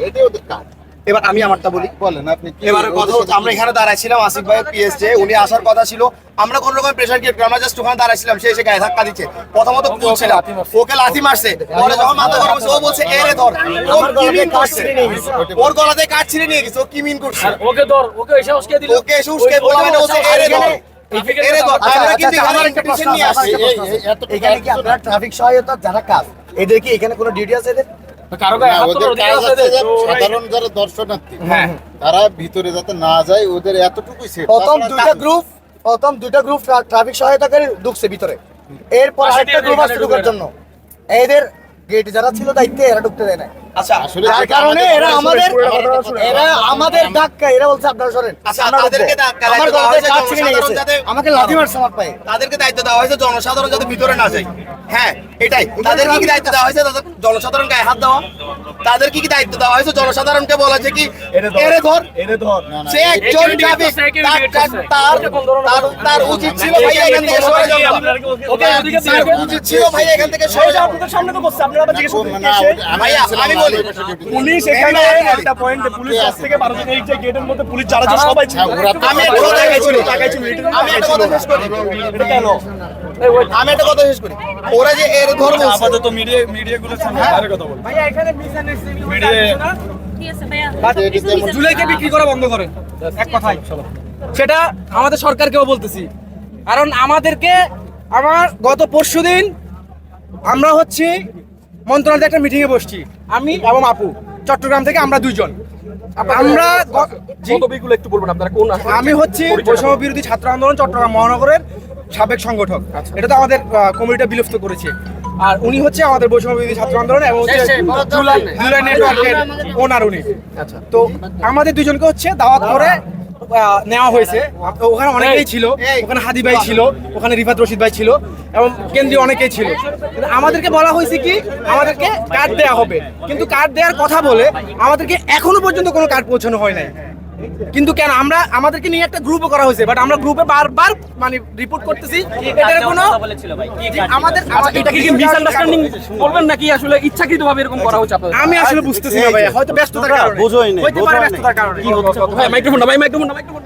এটাই ওদের কাজ এবার আমি আমারটা বলি বলেন আপনি কি এবার কথা হচ্ছে আমরা এখানে দাঁড়াইছিলাম আসিফ ভাইয়ের পিএসজে উনি আসার কথা ছিল আমরা কোন রকম প্রেশার ক্রিয়েট করি আমরা জাস্ট ওখানে দাঁড়াইছিলাম সে এসে গায়ে ধাক্কা দিচ্ছে প্রথমত বলছিলাম ওকে লাথি মারছে পরে যখন মাথা গরম ও বলছে এ রে ধর ও কি মিন করছে ওর গলাতে কাট ছিঁড়ে নিয়ে গেছে ও কি মিন করছে ওকে ধর ওকে এসে উস্কে দিল ওকে এসে উস্কে বলা মানে বলছে এ রে ধর আচ্ছা, আচ্ছা। এখানে কি আপনার ট্রাফিক সহায়তা যারা কাজ এদের কি এখানে কোনো ডিউটি আছে এদের সাধারণ যারা দর্শনার্থী হ্যাঁ। তারা ভিতরে যাতে না যায় ওদের এতটুকুই সেট প্রথম দুইটা গ্রুপ প্রথম দুইটা গ্রুপ ট্রাফিক সহায়তাকারী ঢুকছে ভিতরে। এরপর আরেকটা গ্রুপ আছে আসছে ঢুকার জন্য। এদের গেট যারা ছিল দায়িত্বে এরা ঢুকতে দেয় না আচ্ছা আসলে কারণে এরা আমাদের এরা আমাদের ধাক্কা এরা বলছে আপনারা সরেন। আচ্ছা, তাদেরকে ধাক্কা আমার গলাতে কাজ ছিঁড়ে গেছে। আমাকে লাথি মারছে আমার পায়ে। তাদেরকে দায়িত্ব দেওয়া হয়েছে জনসাধারণ যাতে ভিতরে না যায়। হ্যাঁ এটাই। তাদের কি দায়িত্ব দেওয়া হয়েছে জনসাধারণ গায়ে হাত দেওয়া। তাদের কি কি দায়িত্ব দেওয়া হয়েছে জনসাধারণকে বলা যে কি এরে ধর। না, না, সে একজন তার তার- তার উচিত ছিল ভাই এখান থেকে সরে যাওয়া। ওকে উচিত ছিল ভাই এখান থেকে সরে যাওয়া সামনে তো করছে আপনারা আবার জিজ্ঞেস আমি বলি। পুলিশ এখানে একটা পয়েন্টে পুলিশ থেকে বারো জন এই যে গেটের মধ্যে পুলিশ যারা যে সবাই ছিল হ্যাঁ, আমি একটা কথা শেষ করি আমি একটা কথা শেষ করি। এটা কেন? আমি একটা কথা শেষ করি। ওরা যে এর ধর বলছে আপাতত মিডিয়া মিডিয়া গুলোর সামনে বাইরে কথা বল। মিডিয়া ঠিক আছে ভাইয়া? এটা যেমন- জুলাইকে বিক্রি করা বন্ধ করেন এক কথাই সেটা আমাদের সরকারকেও বলতেছি। কারণ আমাদেরকে আমার গত পরশুদিন আমরা হচ্ছি মন্ত্রণালয়ে একটা মিটিংয়ে বসছি। আমি এবং আপু চট্টগ্রাম থেকে আমরা দুইজন। আমরা একটু বলবেন আপনারা কোন আমি হচ্ছে বৈষম্য বিরোধী ছাত্র আন্দোলন চট্টগ্রাম মহানগরের সাবেক সংগঠক। এটা তো আমাদের কমিটিটা বিলুপ্ত করেছে। আর উনি হচ্ছে আমাদের বৈষম্য বিরোধী ছাত্র আন্দোলন এবং নেটওয়ার্কের ওনার উনি। আচ্ছা। তো আমাদের দুজনকে হচ্ছে দাওয়াত করে নেওয়া হয়েছে। ওখানে অনেকেই ছিল। ওখানে হাদি ভাই ছিল ওখানে রিফাত রশিদ ভাই ছিল এবং কেন্দ্রীয় অনেকেই ছিল। কিন্তু আমাদেরকে বলা হয়েছে কি আমাদেরকে কার্ড দেওয়া হবে। কিন্তু কার্ড দেওয়ার কথা বলে আমাদেরকে এখনও পর্যন্ত কোনো কার্ড পৌঁছানো হয় নাই। কিন্তু কেন? আমরা আমাদেরকে নিয়ে একটা গ্রুপও করা হয়েছে বাট আমরা গ্রুপে বারবার মানে রিপোর্ট করতেছি এটার কোনো আমাদের আমাদের- এটা কি মিসআন্ডারস্ট্যান্ডিং বলবেন নাকি আসলে ইচ্ছাকৃতভাবে এরকম করা হচ্ছে আপনাদের? আমি আসলে বুঝতেছি না ভাই হয়তো ব্যস্ততার কারণে। বোঝোই না হয়তো পারে ব্যস্ততার কারণে। কি হচ্ছে? ভাই মাইক্রোফোনটা ভাই মাইক্রোফোনটা মাইক্রোফোন